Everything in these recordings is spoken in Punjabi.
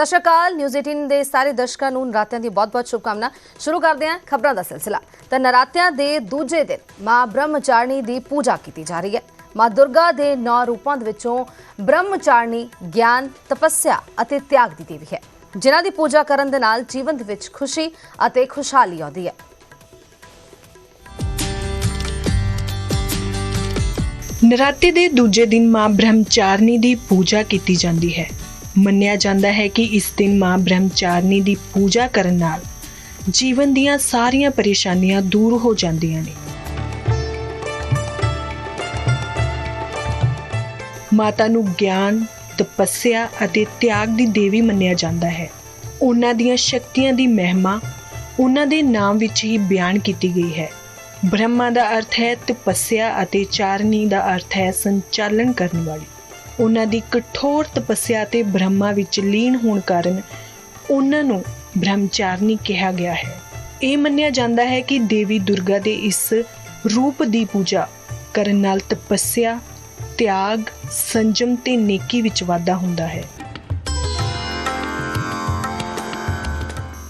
ਸਤਿ ਸ਼੍ਰੀ ਅਕਾਲ। ਨਿਊਜ਼ 18 ਦੇ ਸਾਰੇ ਦਰਸ਼ਕਾਂ ਨੂੰ ਨਰਾਤਿਆਂ ਦੀ ਬਹੁਤ-ਬਹੁਤ ਸ਼ੁਭਕਾਮਨਾ। ਸ਼ੁਰੂ ਕਰਦੇ ਹਾਂ ਖਬਰਾਂ ਦਾ ਸਿਲਸਿਲਾ। ਤਾਂ ਨਰਾਤਿਆਂ ਦੇ ਦੂਜੇ ਦਿਨ ਮਾਂ ਬ੍ਰਹਮਚਾਰਣੀ ਦੀ ਪੂਜਾ ਕੀਤੀ ਜਾ ਰਹੀ ਹੈ। ਮਾਂ ਦੁਰਗਾ ਦੇ ਨੌ ਰੂਪਾਂ ਦੇ ਵਿੱਚੋਂ ਬ੍ਰਹਮਚਾਰਣੀ ਗਿਆਨ, ਤਪੱਸਿਆ ਅਤੇ ਤਿਆਗ ਦੀ ਦੇਵੀ ਹੈ, ਜਿਨ੍ਹਾਂ ਦੀ ਪੂਜਾ ਕਰਨ ਦੇ ਨਾਲ ਜੀਵਨ ਦੇ ਵਿੱਚ ਖੁਸ਼ੀ ਅਤੇ ਖੁਸ਼ਹਾਲੀ ਆਉਂਦੀ ਹੈ। ਨਰਾਤੇ ਦੇ ਦੂਜੇ ਦਿਨ ਮਾਂ ਬ੍ਰਹਮਚਾਰਨੀ ਦੀ ਪੂਜਾ ਕੀਤੀ ਜਾਂਦੀ ਹੈ। ਮੰਨਿਆ ਜਾਂਦਾ ਹੈ ਕਿ ਇਸ ਦਿਨ ਮਾਂ ਬ੍ਰਹਮਚਾਰਨੀ ਦੀ ਪੂਜਾ ਕਰਨ ਨਾਲ ਜੀਵਨ ਦੀਆਂ ਸਾਰੀਆਂ ਪਰੇਸ਼ਾਨੀਆਂ ਦੂਰ ਹੋ ਜਾਂਦੀਆਂ ਨੇ। ਮਾਤਾ ਨੂੰ ਗਿਆਨ, ਤਪੱਸਿਆ ਅਤੇ ਤਿਆਗ ਦੀ ਦੇਵੀ ਮੰਨਿਆ ਜਾਂਦਾ ਹੈ। ਉਹਨਾਂ ਦੀਆਂ ਸ਼ਕਤੀਆਂ ਦੀ ਮਹਿਮਾ ਉਹਨਾਂ ਦੇ ਨਾਮ ਵਿੱਚ ਹੀ ਬਿਆਨ ਕੀਤੀ ਗਈ ਹੈ। ਬ੍ਰਹਮਾ ਦਾ ਅਰਥ ਹੈ ਤਪੱਸਿਆ ਅਤੇ ਚਾਰਨੀ ਦਾ ਅਰਥ ਹੈ ਸੰਚਾਲਨ ਕਰਨ ਵਾਲੀ। ਉਹਨਾਂ ਦੀ ਕਠੋਰ ਤਪੱਸਿਆ ਤੇ ਬ੍ਰਹਮਾ ਵਿੱਚ ਲੀਨ ਹੋਣ ਕਾਰਨ ਉਹਨਾਂ ਨੂੰ ਬ੍ਰਹਮਚਾਰਨੀ ਕਿਹਾ ਗਿਆ ਹੈ। ਇਹ ਮੰਨਿਆ ਜਾਂਦਾ ਹੈ ਕਿ ਦੇਵੀ ਦੁਰਗਾ ਦੇ ਇਸ ਰੂਪ ਦੀ ਪੂਜਾ ਕਰਨ ਨਾਲ ਤਪੱਸਿਆ, ਤਿਆਗ, ਸੰਜਮ ਤੇ ਨੇਕੀ ਵਿੱਚ ਵਾਧਾ ਹੁੰਦਾ ਹੈ।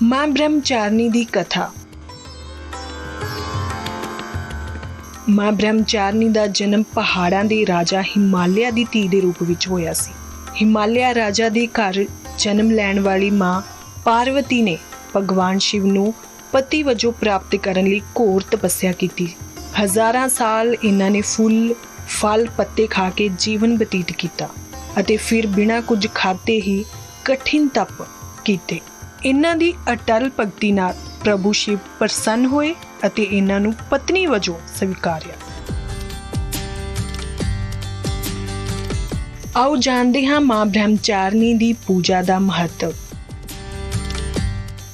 ਮਾਂ ਬ੍ਰਹਮਚਾਰਨੀ ਦੀ ਕਥਾ ਮਾਂ ਬ੍ਰਹਮਚਾਰਨੀ ਦਾ ਜਨਮ ਪਹਾੜਾਂ ਦੇ ਰਾਜਾ ਹਿਮਾਲਿਆ ਦੀ ਧੀ ਦੇ ਰੂਪ ਵਿੱਚ ਹੋਇਆ ਸੀ। ਹਿਮਾਲਿਆ ਰਾਜਾ ਦੇ ਘਰ ਜਨਮ ਲੈਣ ਵਾਲੀ ਮਾਂ ਪਾਰਵਤੀ ਨੇ ਭਗਵਾਨ ਸ਼ਿਵ ਨੂੰ ਪਤੀ ਵਜੋਂ ਪ੍ਰਾਪਤ ਕਰਨ ਲਈ ਘੋਰ ਤਪੱਸਿਆ ਕੀਤੀ। ਹਜ਼ਾਰਾਂ ਸਾਲ ਇਹਨਾਂ ਨੇ ਫੁੱਲ, ਫਲ, ਪੱਤੇ ਖਾ ਕੇ ਜੀਵਨ ਬਤੀਤ ਕੀਤਾ ਅਤੇ ਫਿਰ ਬਿਨਾਂ ਕੁਝ ਖਾਤੇ ਹੀ ਕਠਿਨ ਤਪ ਕੀਤੇ। ਇਹਨਾਂ ਦੀ ਅਟਲ ਭਗਤੀ ਨਾਲ ਪ੍ਰਭੂ ਸ਼ਿਵ ਪ੍ਰਸੰਨ ਹੋਏ ਅਤੇ ਇਹਨਾਂ ਨੂੰ ਪਤਨੀ ਵਜੋਂ ਸਵੀਕਾਰਿਆ। ਆਓ ਜਾਣਦੇ ਹਾਂ ਮਾਂ ਬ੍ਰਹਮਚਾਰਨੀ ਦੀ ਪੂਜਾ ਦਾ ਮਹੱਤਵ।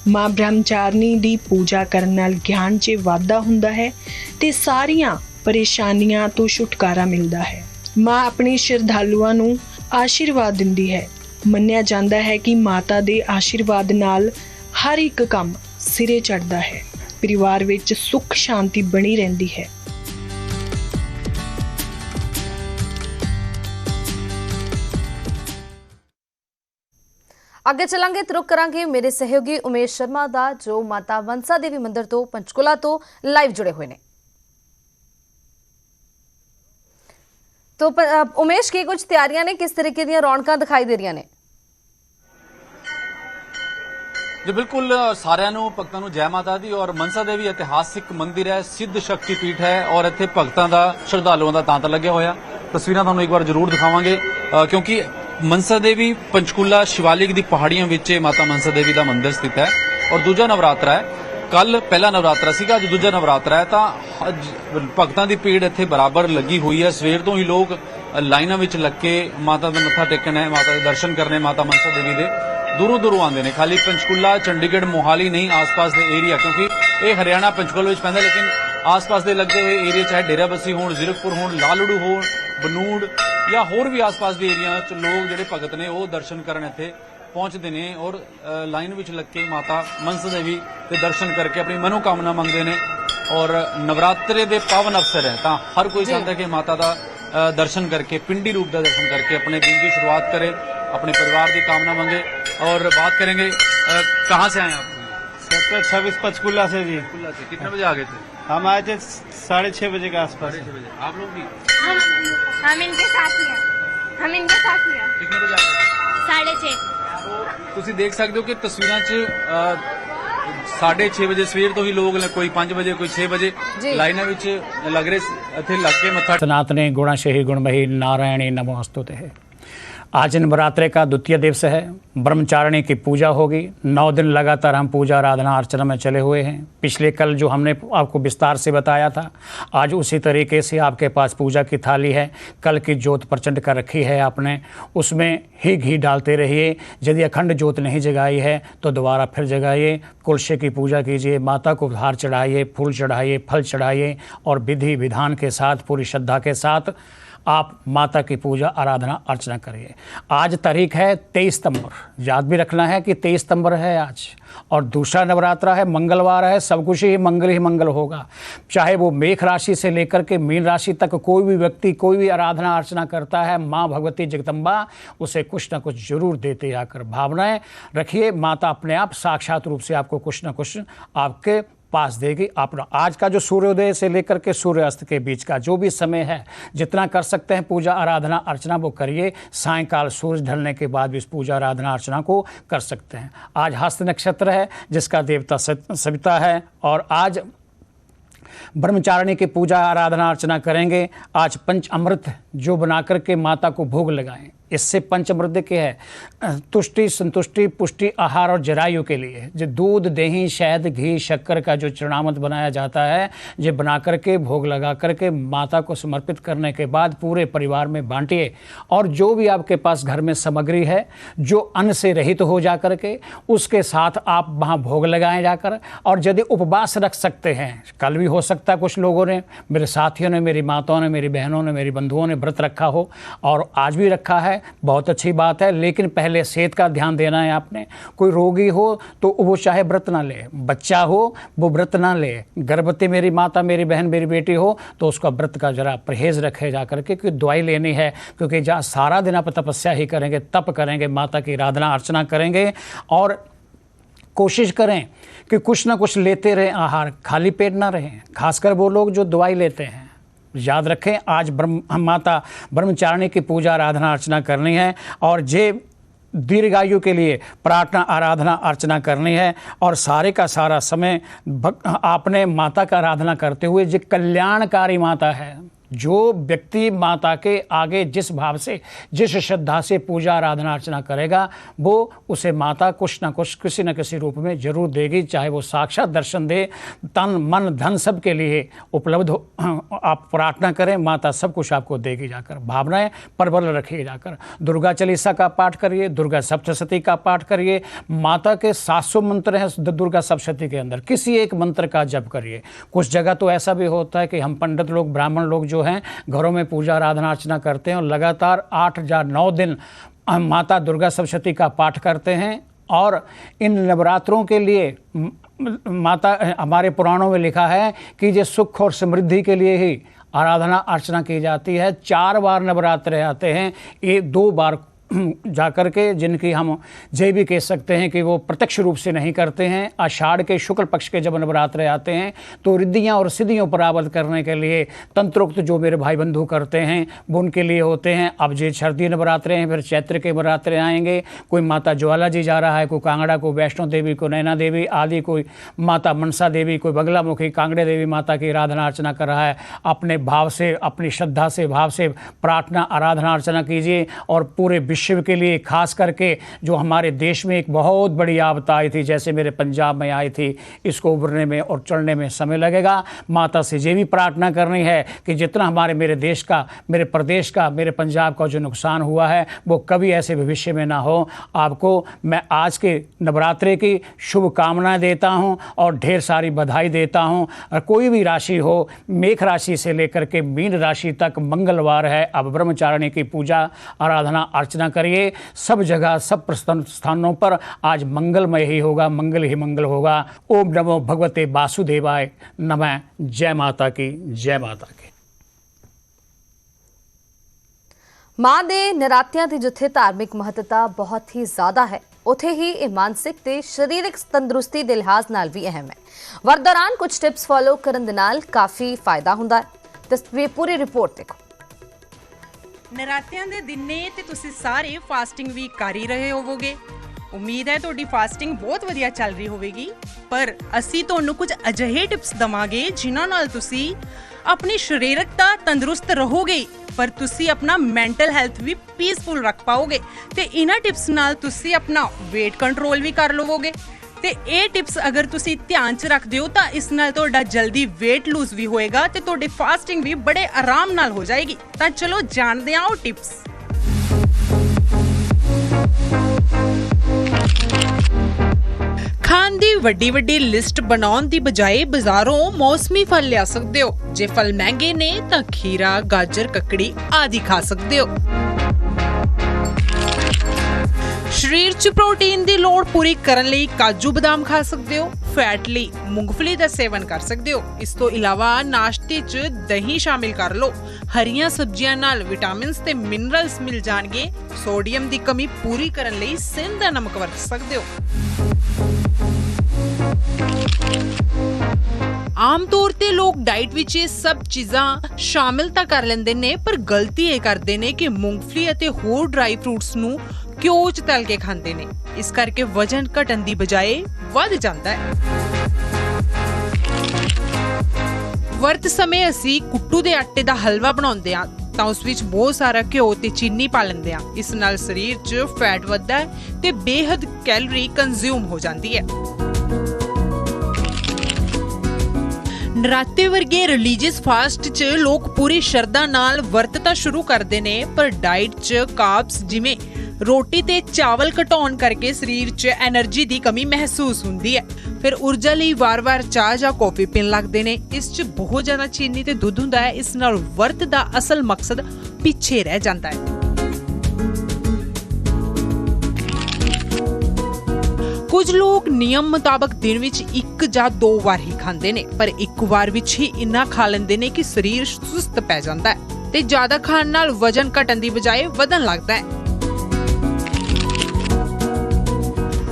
ਮਾਂ ਬ੍ਰਹਮਚਾਰਨੀ ਦੀ ਪੂਜਾ ਕਰਨ ਨਾਲ ਗਿਆਨ 'ਚ ਵਾਧਾ ਹੁੰਦਾ ਹੈ ਤੇ ਸਾਰੀਆਂ ਪਰੇਸ਼ਾਨੀਆਂ ਤੋਂ ਛੁਟਕਾਰਾ ਮਿਲਦਾ ਹੈ। ਮਾਂ ਆਪਣੇ ਸ਼ਰਧਾਲੂਆਂ ਨੂੰ ਆਸ਼ੀਰਵਾਦ ਦਿੰਦੀ ਹੈ। ਮੰਨਿਆ ਜਾਂਦਾ ਹੈ ਕਿ ਮਾਤਾ ਦੇ ਆਸ਼ੀਰਵਾਦ ਨਾਲ ਹਰ ਇੱਕ ਕੰਮ ਸਿਰੇ ਚੜਦਾ ਹੈ। ਪਰਿਵਾਰ ਵਿੱਚ ਸੁੱਖ ਸ਼ਾਂਤੀ ਬਣੀ ਰਹਿੰਦੀ ਹੈ। ਅੱਗੇ ਚੱਲਾਂਗੇ ਤੇ ਕਰਾਂਗੇ ਮੇਰੇ ਸਹਿਯੋਗੀ ਉਮੇਸ਼ ਸ਼ਰਮਾ ਦਾ, ਜੋ ਮਾਤਾ ਵੰਸਾ ਦੇਵੀ ਮੰਦਿਰ ਤੋਂ ਪੰਚਕੁਲਾ ਤੋਂ ਲਾਈਵ ਜੁੜੇ ਹੋਏ ਨੇ। ਤੋ ਉਮੇਸ਼, ਕੀ ਕੁਝ ਤਿਆਰੀਆਂ ਨੇ? ਕਿਸ ਤਰੀਕੇ ਦੀਆਂ ਰੌਣਕਾਂ ਦਿਖਾਈ ਦੇ ਰਹੀਆਂ ਨੇ? ਜੀ, ਬਿਲਕੁਲ, ਸਾਰਿਆਂ ਨੂੰ, ਭਗਤਾਂ ਨੂੰ ਜੈ ਮਾਤਾ ਦੀ ਔਰ ਮਨਸਾ ਦੇਵੀ ਇਤਿਹਾਸਿਕ ਮੰਦਿਰ ਹੈ, ਸਿੱਧ ਸ਼ਕਤੀ ਪੀਠ ਹੈ ਔਰ ਇੱਥੇ ਭਗਤਾਂ ਦਾ, ਸ਼ਰਧਾਲੂਆਂ ਦਾ ਤਾਂਤਾ ਲੱਗਿਆ ਹੋਇਆ। ਤਸਵੀਰਾਂ ਤੁਹਾਨੂੰ ਇੱਕ ਵਾਰ ਜ਼ਰੂਰ ਦਿਖਾਵਾਂਗੇ ਕਿਉਂਕਿ ਮਨਸਾ ਦੇਵੀ ਪੰਚਕੂਲਾ ਸ਼ਿਵਾਲਿਕ ਦੀ ਪਹਾੜੀਆਂ ਵਿੱਚ ਇਹ ਮਾਤਾ ਮਨਸਾ ਦੇਵੀ ਦਾ ਮੰਦਿਰ ਸਥਿਤ ਹੈ ਔਰ ਦੂਜਾ ਨਵਰਾਤਰਾ ਹੈ। ਕੱਲ ਪਹਿਲਾ ਨਵਰਾਤਰਾ ਸੀਗਾ, ਅੱਜ ਦੂਜਾ ਨਵਰਾਤਰਾ ਹੈ, ਤਾਂ ਅੱਜ ਭਗਤਾਂ ਦੀ ਭੀੜ ਇੱਥੇ ਬਰਾਬਰ ਲੱਗੀ ਹੋਈ ਹੈ। ਸਵੇਰ ਤੋਂ ਹੀ ਲੋਕ ਲਾਈਨਾਂ ਵਿੱਚ ਲੱਗ ਕੇ ਮਾਤਾ ਦਾ ਮੱਥਾ ਟੇਕਣ ਹੈ ਮਾਤਾ ਦੇ ਦਰਸ਼ਨ ਕਰਨੇ ਮਾਤਾ ਮਨਸਾ ਦੇਵੀ ਦੇ। ਦੂਰੋਂ ਦੂਰੋਂ ਆਉਂਦੇ ਨੇ। ਖਾਲੀ ਪੰਚਕੁਲਾ ਚੰਡੀਗੜ੍ਹ ਮੋਹਾਲੀ ਨਹੀਂ ਆਸ-ਪਾਸ ਦੇ ਏਰੀਆ ਕਿਉਂਕਿ ਇਹ ਹਰਿਆਣਾ ਪੰਚਕੁਲਾ ਵਿੱਚ ਪੈਂਦਾ ਲੇਕਿਨ ਆਸ-ਪਾਸ ਦੇ ਲੱਗਦੇ ਹੋਏ ਏਰੀਆ ਚਾਹੇ ਡੇਰਾਬੱਸੀ ਹੋਣ ਜ਼ਿਰਕਪੁਰ ਹੋਣ ਲਾਲੜੂ ਹੋਣ ਬਨੂੜ ਜਾਂ ਹੋਰ ਵੀ ਆਸ-ਪਾਸ ਦੇ ਏਰੀਆ ਚ ਲੋਕ ਜਿਹੜੇ ਭਗਤ ਨੇ ਉਹ ਦਰਸ਼ਨ ਕਰਨ ਇੱਥੇ ਪਹੁੰਚਦੇ ਨੇ ਔਰ ਲਾਈਨ ਵਿੱਚ ਲੱਗ ਕੇ ਮਾਤਾ ਮਨਸ ਦੇਵੀ ਦੇ ਦਰਸ਼ਨ ਕਰਕੇ ਆਪਣੀ ਮਨੋ ਕਾਮਨਾ ਮੰਗਦੇ ਨੇ ਔਰ ਨਵਰਾਤਰੇ ਦੇ ਪਾਵਨ ਅਵਸਰ ਹੈ ਤਾਂ ਹਰ ਕੋਈ ਚਾਹੁੰਦਾ ਕਿ ਮਾਤਾ ਦਾ ਦਰਸ਼ਨ ਕਰਕੇ ਪਿੰਡੀ ਰੂਪ ਦਾ ਦਰਸ਼ਨ ਕਰਕੇ ਆਪਣੇ ਦਿਨ ਦੀ ਸ਼ੁਰੂਆਤ ਕਰੇ। अपने परिवार की कामना मांगे और बात करेंगे अ, कहाँ से आए आप सेक्टर छब्बीस पंचकुला से जी कुल्ला से कितने बजे आ गए थे हम आए थे साढ़े छह बजे के आसपास छह बजे आप लोग भी हम हम इनके साथ ही हैं हम इनके साथ ही हैं कितने बजे आ गए साढ़े छः ਤੁਸੀਂ ਦੇਖ ਸਕਦੇ ਹੋ ਕਿ ਤਸਵੀਰਾਂ 'ਚ ਅ, 6:30 ਵਜੇ ਸਵੇਰ ਤੋਂ ਹੀ ਲੋਕ ਨੇ ਕੋਈ 5 ਵਜੇ ਕੋਈ 6 ਵਜੇ ਜੀ। ਲਾਈਨਾਂ ਵਿੱਚ ਲੱਗ ਰਹੇ ਸੀ, ਇੱਥੇ ਲੱਗ ਕੇ ਮੱਥਾ सनातने गुणशही गुणमही नारायणी नमोस्तुते है आज नवरात्रे का द्वितीय दिवस है। ब्रह्मचारिणी की पूजा होगी। नौ दिन लगातार हम पूजा, आराधना, अर्चना में चले हुए हैं। पिछले कल जो हमने आपको विस्तार से बताया था, आज उसी तरीके से आपके पास पूजा की थाली है। कल की जोत प्रचंड कर रखी है आपने। उसमें ही घी डालते रहिए। यदि अखंड जोत नहीं जगाई है तो दोबारा फिर जगाइए। कुलशे की पूजा कीजिए। माता को हार चढ़ाइए, फूल चढ़ाइए, फल चढ़ाइए और विधि विधान के साथ, पूरी श्रद्धा के साथ आप माता की पूजा, आराधना, अर्चना करिए। आज तारीख है तेईस सितंबर। याद भी रखना है कि तेईस सितंबर है आज। और दूसरा नवरात्रा है, मंगलवार है, सब कुछ ही मंगल ही मंगल होगा। चाहे वो मेघ राशि से लेकर के मीन राशि तक कोई भी व्यक्ति, कोई भी आराधना अर्चना करता है, माँ भगवती जगदम्बा, उसे कुछ ना कुछ ज़रूर देते आकर भावनाएँ रखिए। माता अपने आप साक्षात रूप से आपको कुछ ना कुछ आपके पास देगी अपना। आज का जो सूर्योदय से लेकर के सूर्यास्त के बीच का जो भी समय है, जितना कर सकते हैं पूजा आराधना अर्चना वो करिए। सायंकाल सूर्य ढलने के बाद भी इस पूजा आराधना अर्चना को कर सकते हैं। आज हस्त नक्षत्र है, जिसका देवता सविता है, और आज ब्रह्मचारिणी की पूजा आराधना अर्चना करेंगे। आज पंच अमृत जो बना करके माता को भोग लगाएँ। इससे पंचमृत के है। तुष्टि, संतुष्टि, पुष्टि, आहार और जरायु के लिए। जो दूध, दही, शहद, घी, शक्कर का जो चरणामत बनाया जाता है ये बना करके भोग लगा करके माता को समर्पित करने के बाद पूरे परिवार में बांटिए। और जो भी आपके पास घर में सामग्री है, जो अन्न से रहित हो जा करके उसके साथ आप वहाँ भोग लगाएँ जाकर। और यदि उपवास रख सकते हैं, कल भी हो सकता है कुछ लोगों ने, मेरे साथियों ने, मेरी माताओं ने, मेरी बहनों ने, मेरी बंधुओं ने व्रत रखा हो, और आज भी रखा है बहुत अच्छी बात है, लेकिन पहले सेहत का ध्यान देना है आपने। कोई रोगी हो तो वो चाहे व्रत ना ले, बच्चा हो वो व्रत ना ले। गर्भवती मेरी माता, मेरी बहन, मेरी बेटी हो तो उसका व्रत का जरा परहेज रखे जा करके, क्योंकि दवाई लेनी है, क्योंकि जहाँ सारा दिन आप तपस्या ही करेंगे, तप करेंगे, माता की आराधना, अर्चना करेंगे और कोशिश करें कि कुछ ना कुछ लेते रहें, आहार खाली पेट ना रहें। खासकर वो लोग जो दवाई लेते हैं। याद रखें, आज ब्रह्म, हम माता ब्रह्मचारिणी की पूजा, आराधना, अर्चना करनी है और जे दीर्घायु के लिए प्रार्थना, आराधना, अर्चना करनी है और सारे का सारा समय आपने माता का आराधना करते हुए, जो कल्याणकारी माता है। जो व्यक्ति माता के आगे जिस भाव से, जिस श्रद्धा से पूजा, आराधना, अर्चना करेगा, वो उसे माता कुछ ना कुछ, किसी न किसी रूप में ज़रूर देगी, चाहे वो साक्षात दर्शन दे, तन, मन, धन सब के लिए उपलब्ध हो। आप प्रार्थना करें, माता सब कुछ आपको देगी जाकर। भावनाएँ प्रबल रखिए जाकर। दुर्गा चालीसा का पाठ करिए, दुर्गा सप्तशती का पाठ करिए, माता के 700 मंत्र हैं दुर्गा सप्तशती के अंदर। किसी एक मंत्र का जप करिए। कुछ जगह तो ऐसा भी होता है कि हम पंडित लोग, ब्राह्मण लोग जो हैं, घरों में पूजा, आराधना, अर्चना करते हैं और लगातार आठ या नौ दिन माता दुर्गा सप्तशती का पाठ करते हैं और इन नवरात्रों के लिए माता, हमारे पुराणों में लिखा है कि ये सुख और समृद्धि के लिए ही आराधना, अर्चना की जाती है। चार बार नवरात्र आते हैं, ये दो बार जाकर के जिनकी हम जय भी कह सकते हैं कि वो प्रत्यक्ष रूप से नहीं करते हैं। आषाढ़ के शुक्ल पक्ष के जब नवरात्र आते हैं तो रिद्धियाँ और सिद्धियों पर आबद्ध करने के लिए तंत्रोक्त जो मेरे भाई बंधु करते हैं, वो उनके लिए होते हैं। अब ये सर्दी नवरात्रे हैं, फिर चैत्र के नवरात्रे आएँगे। कोई माता ज्वाला जी जा रहा है, कोई कांगड़ा को वैष्णो देवी को नैना देवी आदि, कोई माता मनसा देवी, कोई बगलामुखी कांगड़े देवी माता की आराधना अर्चना कर रहा है। अपने भाव से, अपनी श्रद्धा से, भाव से प्रार्थना, आराधना अर्चना कीजिए और पूरे विश्व के लिए, खास करके जो हमारे देश में एक बहुत बड़ी आपदा आई थी, जैसे मेरे पंजाब में आई थी, इसको उभरने में और चढ़ने में समय लगेगा। माता से ये भी प्रार्थना करनी है कि जितना हमारे, मेरे देश का, मेरे प्रदेश का, मेरे पंजाब का जो नुकसान हुआ है, वो कभी ऐसे भविष्य में ना हो। आपको मैं आज के नवरात्रे की शुभकामनाएँ देता हूँ और ढेर सारी बधाई देता हूँ। और कोई भी राशि हो मेघ राशि से लेकर के मीन राशि तक मंगलवार है। अब ब्रह्मचारिणी की पूजा, आराधना, अर्चना करिए सब जगह सब प्रस्थान- स्थानों पर आज मंगलमय ही होगा मंगल ही मंगल होगा ओम नमो भगवते वासुदेवाय नमः जय माता की जय माता की ਮਾਂ ਦੇ ਨਰਾਤਿਆਂ ਦੀ ਜਿੱਥੇ ਧਾਰਮਿਕ ਮਹੱਤਤਾ ਬਹੁਤ ਹੀ ਜ਼ਿਆਦਾ ਹੈ ਉਥੇ ਹੀ ਇਹ ਮਾਨਸਿਕ ਤੇ ਸਰੀਰਕ ਤੰਦਰੁਸਤੀ ਦੇ ਲਿਹਾਜ਼ ਨਾਲ ਵੀ ਅਹਿਮ ਹੈ ਵਰ ਦੌਰਾਨ ਕੁਝ ਟਿਪਸ ਫੋਲੋ ਕਰਨ ਦੇ ਨਾਲ ਕਾਫੀ ਫਾਇਦਾ ਹੁੰਦਾ ਹੈ ਤਸਵੀਰ ਪੂਰੀ ਰਿਪੋਰਟ ਦੇਖੋ ਨਰਾਤਿਆਂ ਦੇ ਦਿਨ ਨੇ ਤੇ ਤੁਸੀਂ ਸਾਰੇ ਫਾਸਟਿੰਗ ਵੀ ਕਰ ਹੀ ਰਹੇ ਹੋਵੋਗੇ। ਉਮੀਦ ਹੈ ਤੁਹਾਡੀ ਫਾਸਟਿੰਗ ਬਹੁਤ ਵਧੀਆ ਚੱਲ ਰਹੀ ਹੋਵੇਗੀ। ਪਰ ਅਸੀਂ ਤੁਹਾਨੂੰ ਕੁਝ ਅਜਿਹੇ ਟਿਪਸ ਦਵਾਂਗੇ ਜਿਨ੍ਹਾਂ ਨਾਲ ਤੁਸੀਂ ਆਪਣੀ ਸਰੀਰਕ ਤਾਂ ਤੰਦਰੁਸਤ ਰਹੋਗੇ, ਪਰ ਤੁਸੀਂ ਆਪਣਾ ਮੈਂਟਲ ਹੈਲਥ ਵੀ ਪੀਸਫੁਲ ਰੱਖ ਪਾਓਗੇ ਤੇ ਇਹਨਾਂ ਟਿਪਸ ਨਾਲ ਤੁਸੀਂ ਆਪਣਾ weight ਕੰਟਰੋਲ ਵੀ ਕਰ ਲਵੋਗੇ। ਤੇ ਇਹ ਟਿਪਸ ਅਗਰ ਤੁਸੀਂ ਧਿਆਨ 'ਚ ਰੱਖਦੇ ਹੋ ਤਾਂ ਇਸ ਨਾਲ ਤੁਹਾਡਾ ਜਲਦੀ weight lose ਵੀ ਹੋਏਗਾ ਤੇ ਤੁਹਾਡੀ ਫਾਸਟਿੰਗ ਵੀ ਬੜੇ ਆਰਾਮ ਨਾਲ ਹੋ ਜਾਏਗੀ। ਤਾਂ ਚਲੋ ਜਾਣਦੇ ਹਾਂ ਉਹ ਟਿਪਸ ਖਾਣ ਦੀ ਵੱਡੀ ਵੱਡੀ ਲਿਸਟ ਬਣਾਉਣ ਦੀ ਬਜਾਏ ਬਾਜ਼ਾਰੋਂ ਮੌਸਮੀ ਫਲ ਲਿਆ ਸਕਦੇ ਹੋ। ਜੇ ਫਲ ਮਹਿੰਗੇ ਨੇ ਤਾਂ ਖੀਰਾ, ਗਾਜਰ, ਕੱਕੜੀ ਆਦਿ ਖਾ ਸਕਦੇ ਹੋ। ਸਰੀਰ 'ਚ ਪ੍ਰੋਟੀਨ ਦੀ ਲੋੜ ਪੂਰੀ ਕਰਨ ਲਈ ਕਾਜੂ ਬਦਾਮ ਖਾ ਸਕਦੇ ਹੋ, ਫੈਟ ਲਈ ਮੂੰਗਫਲੀ ਦਾ ਸੇਵਨ ਕਰ ਸਕਦੇ ਹੋ। ਇਸ ਤੋਂ ਇਲਾਵਾ ਨਾਸ਼ਤੇ 'ਚ ਦਹੀਂ ਸ਼ਾਮਿਲ ਕਰ ਲਓ। ਹਰੀਆਂ ਸਬਜ਼ੀਆਂ ਨਾਲ ਵਿਟਾਮਿਨਸ ਤੇ ਮਿਨਰਲਸ ਮਿਲ ਜਾਣਗੇ। ਸੋਡੀਅਮ ਦੀ ਕਮੀ ਪੂਰੀ ਕਰਨ ਲਈ ਸਿੰਧ ਦਾ ਨਮਕ ਵਰਤ ਸਕਦੇ ਹੋ। ਆਮ ਤੌਰ ਤੇ ਲੋਕ ਡਾਈਟ ਵਿੱਚ ਇਹ ਸਭ ਚੀਜ਼ਾਂ ਸ਼ਾਮਿਲ ਤਾਂ ਕਰ ਲੈਂਦੇ ਨੇ, ਪਰ ਗਲਤੀ ਇਹ ਕਰਦੇ ਨੇ ਕਿ ਮੂੰਗਫਲੀ ਅਤੇ ਹੋਰ ਡਰਾਈ ਫਰੂਟਸ ਨੂੰ ਘਿਓ 'ਚ ਤਲ ਕੇ ਖਾਂਦੇ ਨੇ। ਇਸ ਕਰਕੇ ਵਜਨ ਘਟਣ ਦੀ ਬਜਾਏ ਵੱਧ ਜਾਂਦਾ ਹੈ। ਵਰਤ ਸਮੇਂ ਅਸੀਂ ਕੁੱਟੂ ਦੇ ਆਟੇ ਦਾ ਹਲਵਾ ਬਣਾਉਂਦੇ ਆ ਤਾਂ ਉਸ ਵਿੱਚ ਬਹੁਤ ਸਾਰਾ ਘਿਓ ਤੇ ਚੀਨੀ ਪਾ ਲੈਂਦੇ ਆ ਇਸ ਨਾਲ ਸਰੀਰ 'ਚ ਫੈਟ ਵੱਧਦਾ ਹੈ ਤੇ ਬੇਹੱਦ ਕੈਲਰੀ ਕੰਜ਼ਿਊਮ ਹੋ ਜਾਂਦੀ ਹੈ। ਨਰਾਤੇ ਵਰਗੇ ਰਿਲੀਜੀਅਸ ਫਾਸਟ 'ਚ ਲੋਕ ਪੂਰੀ ਸ਼ਰਧਾ ਨਾਲ ਵਰਤ ਤਾਂ ਸ਼ੁਰੂ ਕਰਦੇ ਨੇ, ਪਰ ਡਾਈਟ 'ਚ ਕਾਰਬਸ ਜਿਵੇਂ ਰੋਟੀ ਤੇ ਚਾਵਲ ਘਟਾਉਣ ਕਰਕੇ ਸਰੀਰ 'ਚ એનર્ਜੀ ਦੀ ਕਮੀ ਮਹਿਸੂਸ ਹੁੰਦੀ ਹੈ। ਫਿਰ ਊਰਜਾ ਲਈ ਵਾਰ-ਵਾਰ ਚਾਹ ਜਾਂ ਕੌਫੀ ਪੀਣ ਲੱਗਦੇ ਨੇ। ਇਸ 'ਚ ਬਹੁਤ ਜ਼ਿਆਦਾ ਚੀਨੀ ਤੇ ਦੁੱਧ ਹੁੰਦਾ ਹੈ। ਇਸ ਨਾਲ ਵਰਤ ਦਾ ਅਸਲ ਮਕਸਦ ਪਿੱਛੇ ਰਹਿ ਜਾਂਦਾ ਹੈ। ਕੁਝ ਲੋਕ ਨਿਯਮ ਮੁਤਾਬਕ ਦਿਨ ਵਿੱਚ ਇੱਕ ਜਾਂ ਦੋ ਵਾਰ ਹੀ ਖਾਂਦੇ ਨੇ। ਪਰ ਇੱਕ ਵਾਰ ਵਿੱਚ ਹੀ ਇੰਨਾ ਖਾ ਲੈਂਦੇ ਨੇ ਕਿ ਸਰੀਰ ਸੁਸਤ ਪੈ ਜਾਂਦਾ ਹੈ। ਤੇ ਜ਼ਿਆਦਾ ਖਾਣ ਨਾਲ ਵਜਨ ਘਟਣ ਦੀ ਬਜਾਏ ਵਧਣ ਲੱਗਦਾ ਹੈ।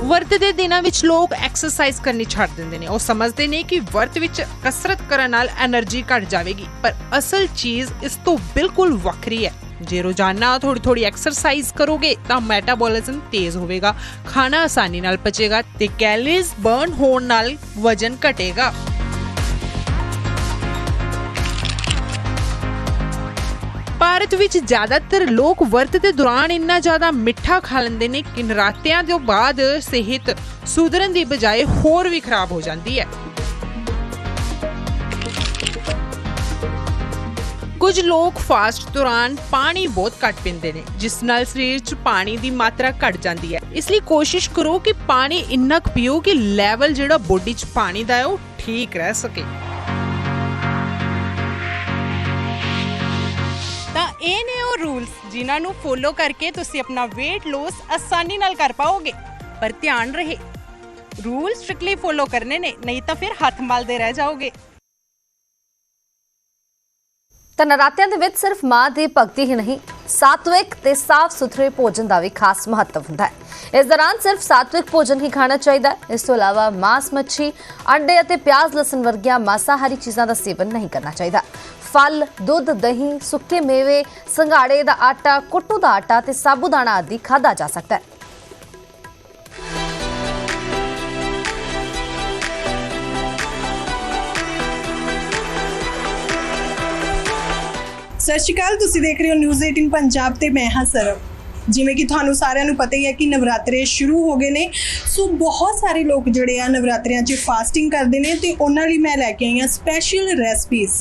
ਵਰਤ ਦੇ ਦਿਨਾਂ ਵਿੱਚ ਲੋਕ ਐਕਸਰਸਾਈਜ਼ ਕਰਨੀ ਛੱਡ ਦਿੰਦੇ ਨੇ। ਉਹ ਸਮਝਦੇ ਨੇ ਕਿ ਵਰਤ ਵਿੱਚ ਕਸਰਤ ਕਰਨ ਨਾਲ એનર્ਜੀ ਘਟ ਜਾਵੇਗੀ। ਪਰ ਅਸਲ ਚੀਜ਼ ਇਸ ਤੋਂ ਬਿਲਕੁਲ ਵੱਖਰੀ ਹੈ। ਜੇ ਰੋਜ਼ਾਨਾ ਥੋੜੀ ਥੋੜੀ ਐਕਸਰਸਾਈਜ਼ ਕਰੋਗੇ ਤਾਂ ਮੈਟਾਬੋਲਿਜ਼ਮ ਤੇਜ਼ ਹੋਵੇਗਾ। ਖਾਣਾ ਆਸਾਨੀ ਨਾਲ ਪਚੇਗਾ ਤੇ ਕੈਲਰੀਜ਼ ਬਰਨ ਹੋਣ ਨਾਲ ਵਜ਼ਨ ਘਟੇਗਾ। ਭਾਰਤ ਵਿੱਚ ਜ਼ਿਆਦਾਤਰ ਲੋਕ ਵਰਤ ਦੇ ਦੌਰਾਨ ਇੰਨਾ ਜ਼ਿਆਦਾ ਮਿੱਠਾ ਖਾ ਲੈਂਦੇ ਨੇ ਕਿ ਨਰਾਤਿਆਂ ਤੋਂ ਬਾਅਦ ਸਿਹਤ ਸੁਧਰਨ ਦੀ ਬਜਾਏ ਹੋਰ ਵੀ ਖਰਾਬ ਹੋ ਜਾਂਦੀ ਹੈ। ਕੁਝ ਲੋਕ ਫਾਸਟ ਦੌਰਾਨ ਪਾਣੀ ਬਹੁਤ ਘੱਟ ਪੀਂਦੇ ਨੇ, ਜਿਸ ਨਾਲ ਸਰੀਰ 'ਚ ਪਾਣੀ ਦੀ ਮਾਤਰਾ ਘਟ ਜਾਂਦੀ ਹੈ। ਇਸ ਲਈ ਕੋਸ਼ਿਸ਼ ਕਰੋ ਕਿ ਪਾਣੀ ਇੰਨਾ ਕੁ ਪੀਓ ਕਿ ਲੈਵਲ ਜਿਹੜਾ ਬੋਡੀ 'ਚ ਪਾਣੀ ਦਾ ਹੈ ਉਹ ਠੀਕ ਰਹਿ ਸਕੇ। ਇਹ ਨੇ ਉਹ ਰੂਲਸ ਜਿਨ੍ਹਾਂ ਨੂੰ ਫੋਲੋ ਕਰਕੇ ਤੁਸੀਂ ਆਪਣਾ weight loss ਆਸਾਨੀ ਨਾਲ ਕਰ ਪਾਓਗੇ। ਪਰ ਧਿਆਨ ਰਹੇ ਰੂਲ ਸਟ੍ਰਿਕਟਲੀ ਫੋਲੋ ਕਰਨੇ ਨੇ, ਨਹੀਂ ਤਾਂ ਫਿਰ ਹੱਥ ਮਲਦੇ ਰਹਿ ਜਾਓਗੇ। ਤਾਂ ਨਰਾਤਿਆਂ ਦੇ ਵਿੱਚ ਸਿਰਫ ਮਾਂ ਦੀ ਭਗਤੀ ਹੀ ਨਹੀਂ, ਸਾਤਵਿਕ ਤੇ ਸਾਫ਼ ਸੁਥਰੇ ਭੋਜਨ ਦਾ ਵੀ ਖਾਸ ਮਹੱਤਵ ਹੁੰਦਾ ਹੈ। ਇਸ ਦੌਰਾਨ ਸਿਰਫ ਸਾਤਵਿਕ ਭੋਜਨ ਹੀ ਖਾਣਾ ਚਾਹੀਦਾ ਹੈ। ਇਸ ਤੋਂ ਇਲਾਵਾ ਮਾਸ ਮੱਛੀ, ਅੰਡੇ ਅਤੇ ਪਿਆਜ਼, ਲਸਣ ਵਰਗੀਆਂ ਮਾਸਾਹਾਰੀ ਚੀਜ਼ਾਂ ਦਾ ਸੇਵਨ ਨਹੀਂ ਕਰਨਾ ਚਾਹੀਦਾ। ਫਲ, ਦੁੱਧ, ਦਹੀਂ, ਸੁੱਕੇ ਮੇਵੇ, ਸੰਘਾੜੇ ਦਾ ਆਟਾ, ਕੁੱਟੂ ਦਾ ਆਟਾ ਤੇ ਸਾਬੂਦਾਨਾ ਆਦਿ ਖਾਦਾ ਜਾ ਸਕਦਾ ਹੈ। ਸਤਿ ਸ਼੍ਰੀ ਅਕਾਲ, ਤੁਸੀਂ ਦੇਖ ਰਹੇ ਹੋ ਨਿਊਜ਼ 18 ਪੰਜਾਬ ਤੇ ਮੈਂ ਹਾਂ ਸਰਵ। ਜਿਵੇਂ ਕਿ ਤੁਹਾਨੂੰ ਸਾਰਿਆਂ ਨੂੰ ਪਤਾ ਹੀ ਹੈ ਕਿ ਨਵਰਾਤਰੇ ਸ਼ੁਰੂ ਹੋ ਗਏ ਨੇ। ਸੋ ਬਹੁਤ ਸਾਰੇ ਲੋਕ ਜਿਹੜੇ ਆ ਨਵਰਾਤਰਿਆਂ 'ਚ ਫਾਸਟਿੰਗ ਕਰਦੇ ਨੇ ਤੇ ਉਹਨਾਂ ਲਈ ਮੈਂ ਲੈ ਕੇ ਆਈ ਹਾਂ ਸਪੈਸ਼ਲ ਰੈਸਪੀਜ਼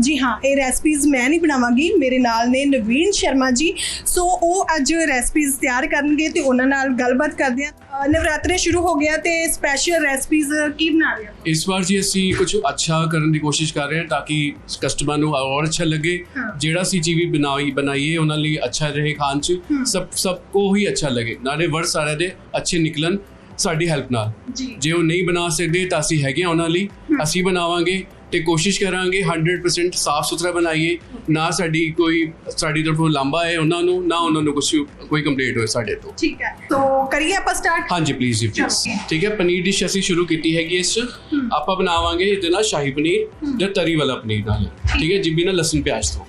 ਜੀ ਹਾਂ, ਇਹ ਰੈਸਪੀਜ਼ ਮੈਂ ਨਹੀਂ ਬਣਾਵਾਂਗੀ, ਮੇਰੇ ਨਾਲ ਨੇ ਨਵੀਨ ਸ਼ਰਮਾ ਜੀ। ਸੋ ਉਹ ਅੱਜ ਰੈਸਪੀਜ਼ ਤਿਆਰ ਕਰਨਗੇ ਤੇ ਉਹਨਾਂ ਨਾਲ ਗੱਲਬਾਤ ਕਰਦੇ ਆ ਨਵਰਾਤਰੇ ਸ਼ੁਰੂ ਹੋ ਗਿਆ ਤੇ ਸਪੈਸ਼ਲ ਰੈਸਪੀਜ਼ ਕੀ ਬਣਾ ਰਹੇ ਹੋ? ਇਸ ਵਾਰ ਜੀ ਅਸੀਂ ਕੁਝ ਅੱਛਾ ਕਰਨ ਦੀ ਕੋਸ਼ਿਸ਼ ਕਰ ਰਹੇ ਹਾਂ ਤਾਂ ਕਿ ਕਸਟਮਰ ਨੂੰ ਹੋਰ ਅੱਛਾ ਲੱਗੇ। ਜਿਹੜਾ ਅਸੀਂ ਚੀਜ਼ ਬਣਾਈ ਬਣਾਈਏ ਉਹਨਾਂ ਲਈ ਅੱਛਾ ਰਹੇ ਖਾਣ ਚ ਸਭ ਸਭ ਕੋ ਹੀ ਅੱਛਾ ਲੱਗੇ। ਨਾਲੇ ਵਰਡ ਸਾਰੇ ਦੇ ਅੱਛੇ ਨਿਕਲਣ ਸਾਡੀ ਹੈਲਪ ਨਾਲ। ਜੀ। ਉਹ ਨਹੀਂ ਬਣਾ ਸਕਦੇ ਤਾਂ ਅਸੀਂ ਹੈਗੇ ਉਹਨਾਂ ਲਈ। ਅਸੀਂ ਬਣਾਵਾਂਗੇ ਤੇ ਕੋਸ਼ਿਸ਼ ਕਰਾਂਗੇ 100% ਸਾਫ਼ ਸੁਥਰਾ ਬਣਾਈਏ। ਨਾ ਸਾਡੀ ਕੋਈ ਸਾਡੀ ਤਰਫੋਂ ਲਾਂਬਾ ਹੈ ਉਹਨਾਂ ਨੂੰ ਨਾ ਉਹਨਾਂ ਨੂੰ ਕੁਝ ਕੋਈ ਕੰਪਲੇਂਟ ਹੋਏ ਸਾਡੇ ਤੋਂ। ਠੀਕ ਹੈ ਸੋ ਕਰੀਏ ਆਪਾਂ ਸਟਾਰਟ ਹਾਂਜੀ ਪਲੀਜ਼ ਜੀ ਪਲੀਜ਼। ਠੀਕ ਹੈ ਪਨੀਰ ਡਿਸ਼ ਅਸੀਂ ਸ਼ੁਰੂ ਕੀਤੀ ਹੈਗੀ ਇਸ 'ਚ। ਆਪਾਂ ਬਣਾਵਾਂਗੇ ਇਹਦੇ ਨਾਲ ਸ਼ਾਹੀ ਪਨੀਰ ਜਾਂ ਤਰੀ ਵਾਲਾ ਪਨੀਰ ਨਾਲ। ਠੀਕ ਹੈ ਜਿੱਬੀ ਨਾਲ ਲਸਣ ਪਿਆਜ਼ ਤੋਂ।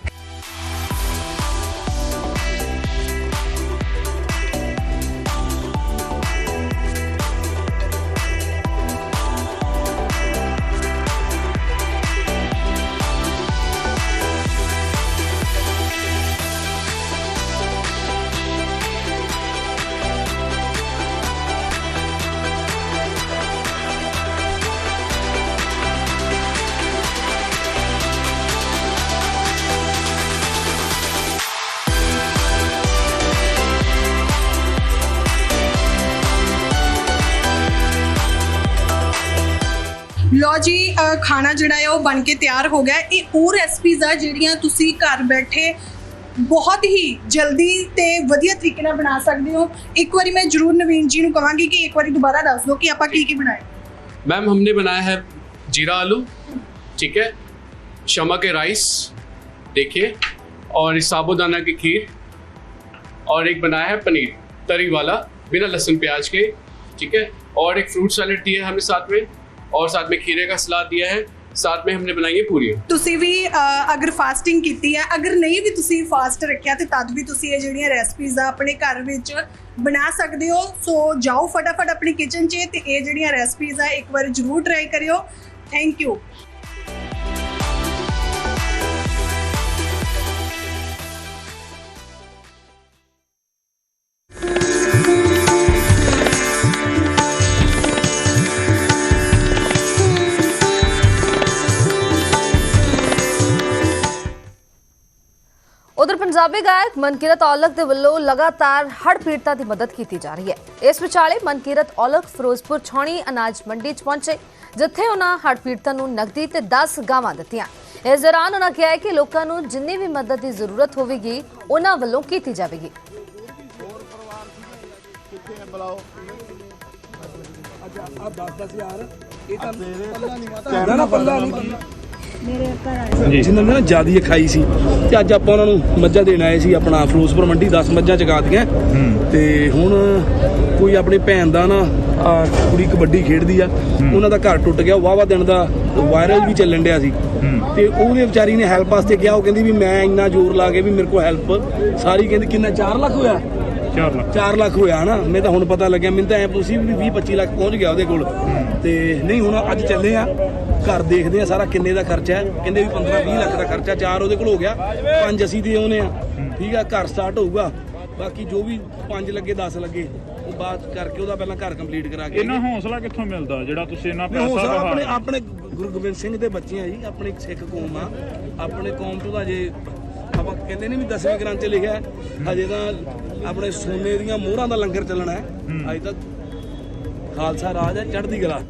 ਲਓ ਜੀ ਅ, ਖਾਣਾ ਜਿਹੜਾ ਹੈ ਉਹ ਬਣ ਕੇ ਤਿਆਰ ਹੋ ਗਿਆ ਹੈ। ਇਹ ਉਹ ਰੈਸਪੀਜ਼ ਆ ਜਿਹੜੀਆਂ ਤੁਸੀਂ ਘਰ ਬੈਠੇ ਬਹੁਤ ਹੀ ਜਲਦੀ ਤੇ ਵਧੀਆ ਤਰੀਕੇ ਨਾਲ ਬਣਾ ਸਕਦੇ ਹੋ ਇੱਕ ਵਾਰੀ ਮੈਂ ਜਰੂਰ ਨਵੀਨ ਜੀ ਨੂੰ ਕਹਾਂਗੀ ਕਿ ਇੱਕ ਵਾਰੀ ਦੁਬਾਰਾ ਦੱਸ ਦਿਓ ਕਿ ਆਪਾਂ ਕੀ ਕੀ ਬਣਾਇਆ मैम हमने बनाया है जीरा आलू ठीक है शमा के राइस देखिए और इस साबुदाना की खीर और एक बनाया है पनीर तरी वाला बिना लहसुन प्याज के ठीक है और एक फ्रूट सैलेड दिया है हमने साथ में और साथ में खीरे का सलाद दिया है साथ में हमने बनाई है पूरियाँ ਤੁਸੀਂ ਵੀ ਅ, ਅਗਰ ਫਾਸਟਿੰਗ ਕੀਤੀ ਹੈ ਅਗਰ ਨਹੀਂ ਵੀ ਤੁਸੀਂ ਫਾਸਟ ਰੱਖਿਆ ਤੇ ਤਦ ਵੀ ਤੁਸੀਂ ਇਹ ਜਿਹੜੀਆਂ ਰੈਸਪੀਜ਼ ਆ ਆਪਣੇ ਘਰ ਵਿੱਚ ਬਣਾ ਸਕਦੇ ਹੋ ਸੋ ਜਾਓ ਫਟਾਫਟ ਆਪਣੀ ਕਿਚਨ 'ਚ ਤੇ ਇਹ ਜਿਹੜੀਆਂ ਰੈਸਪੀਜ਼ ਆ ਇੱਕ ਵਾਰ ਜਰੂਰ ਟਰਾਈ ਕਰਿਓ ਥੈਂਕ ਯੂ ਪੰਜਾਬੀ ਗਾਇਕ ਮਨਕੀਰਤ ਔਲਖ ਦੇ ਵੱਲੋਂ ਲਗਾਤਾਰ ਹੜ੍ਹ ਪੀੜਤਾਂ ਦੀ ਮਦਦ ਕੀਤੀ ਜਾ ਰਹੀ ਹੈ। ਇਸ ਵਿਚਾਲੇ ਮਨਕੀਰਤ ਔਲਖ ਫਿਰੋਜ਼ਪੁਰ ਛਾਉਣੀ ਅਨਾਜ ਮੰਡੀ 'ਚ ਪਹੁੰਚੇ ਜਿੱਥੇ ਉਹਨਾਂ ਹੜ੍ਹ ਪੀੜਤਾਂ ਨੂੰ ਨਕਦੀ ਤੇ 10 ਗਾਵਾਂ ਦਿੱਤੀਆਂ। ਇਸ ਦੌਰਾਨ ਉਹਨਾਂ ਕਿਹਾ ਕਿ ਲੋਕਾਂ ਨੂੰ ਜਿੰਨੀ ਵੀ ਮਦਦ ਦੀ ਜ਼ਰੂਰਤ ਹੋਵੇਗੀ ਉਹਨਾਂ ਵੱਲੋਂ ਕੀਤੀ ਜਾਵੇਗੀ। ਜਿਨ੍ਹਾਂ ਨੇ ਨਾ ਜਿਆਦੀ ਖਾਈ ਸੀ। ਤੇ ਅੱਜ ਆਪਾਂ ਉਹਨਾਂ ਨੂੰ ਮੱਝਾਂ ਦੇਣ ਆਏ ਸੀ ਆਪਣਾ ਫਿਰੋਜ਼ਪੁਰ ਮੰਡੀ 10 ਮੱਝਾਂ ਚਗਾ ਦਿੱਤੀਆਂ। ਤੇ ਹੁਣ ਕੋਈ ਆਪਣੀ ਭੈਣ ਦਾ ਨਾ ਆਹ ਕੁੜੀ ਕਬੱਡੀ ਖੇਡਦੀ ਆ ਉਹਨਾਂ ਦਾ ਘਰ ਟੁੱਟ ਗਿਆ ਵਾਵਾ ਦਿਨ ਦਾ ਵਾਇਰਲ ਵੀ ਚੱਲਣ ਡਿਆ ਸੀ। ਤੇ ਉਹਦੇ ਵਿਚਾਰੀ ਨੇ ਹੈਲਪ ਵਾਸਤੇ ਕਿਹਾ ਉਹ ਕਹਿੰਦੀ ਵੀ ਮੈਂ ਇੰਨਾ ਜ਼ੋਰ ਲਾ ਕੇ ਵੀ ਮੇਰੇ ਕੋਲ ਹੈਲਪ ਸਾਰੀ ਕਹਿੰਦੀ ਕਿੰਨਾ 4 ਲੱਖ ਹੋਇਆ। 4 ਲੱਖ। 4 ਲੱਖ ਹੋਇਆ ਨਾ ਮੈਂ ਤਾਂ ਹੁਣ ਪਤਾ ਲੱਗਿਆ ਮੈਨੂੰ ਤਾਂ ਐ ਪੁੱਛੀ ਵੀ 20 25 ਲੱਖ ਪਹੁੰਚ ਗਿਆ ਉਹਦੇ ਕੋਲ। ਤੇ ਨਹੀਂ ਹੁਣ ਅੱਜ ਚੱਲੇ ਆ ਘਰ ਦੇਖਦੇ ਆ ਸਾਰਾ ਕਿੰਨੇ ਦਾ ਖਰਚਾ ਹੈ ਕਹਿੰਦੇ ਵੀ 15 20 ਲੱਖ ਦਾ ਖਰਚਾ ਚਾਰ ਉਹਦੇ ਕੋਲ ਹੋ ਗਿਆ ਪੰਜ ਅਸੀਂ ਦੇ ਆਉਨੇ ਆ। ਠੀਕ ਆ ਘਰ ਸਟਾਰਟ ਹੋਊਗਾ। ਬਾਕੀ ਜੋ ਵੀ 5 ਲੱਗੇ 10 ਲੱਗੇ ਉਹ ਬਾਤ ਕਰਕੇ ਉਹਦਾ ਪਹਿਲਾਂ ਘਰ ਕੰਪਲੀਟ ਕਰਾ ਕੇ ਇਹਨਾਂ ਹੌਸਲਾ ਕਿੱਥੋਂ ਮਿਲਦਾ ਜਿਹੜਾ ਤੁਸੀਂ ਇਹਨਾਂ ਪੈਸਾ ਹੌਸਲਾ ਆਪਣੇ ਆਪਣੇ ਗੁਰੂ ਗੋਬਿੰਦ ਸਿੰਘ ਦੇ ਬੱਚੇ ਆ ਜੀ ਆਪਣੀ ਸਿੱਖ ਕੌਮ ਆ। ਆਪਣੇ ਕੌਮ ਤੋਂ ਤਾਂ ਜੇ ਆਪਾਂ ਕਹਿੰਦੇ ਨੇ ਵੀ 10ਵੇਂ ਗ੍ਰੰਥ 'ਚ ਲਿਖਿਆ ਹਜੇ ਤਾਂ ਆਪਣੇ ਸੋਨੇ ਦੀਆਂ ਮੋਹਰਾਂ ਦਾ ਲੰਗਰ ਚੱਲਣਾ ਹੈ। ਅਜੇ ਤਾਂ ਖਾਲਸਾ ਰਾਜ ਹੈ ਚੜ੍ਹਦੀ ਕਲਾ।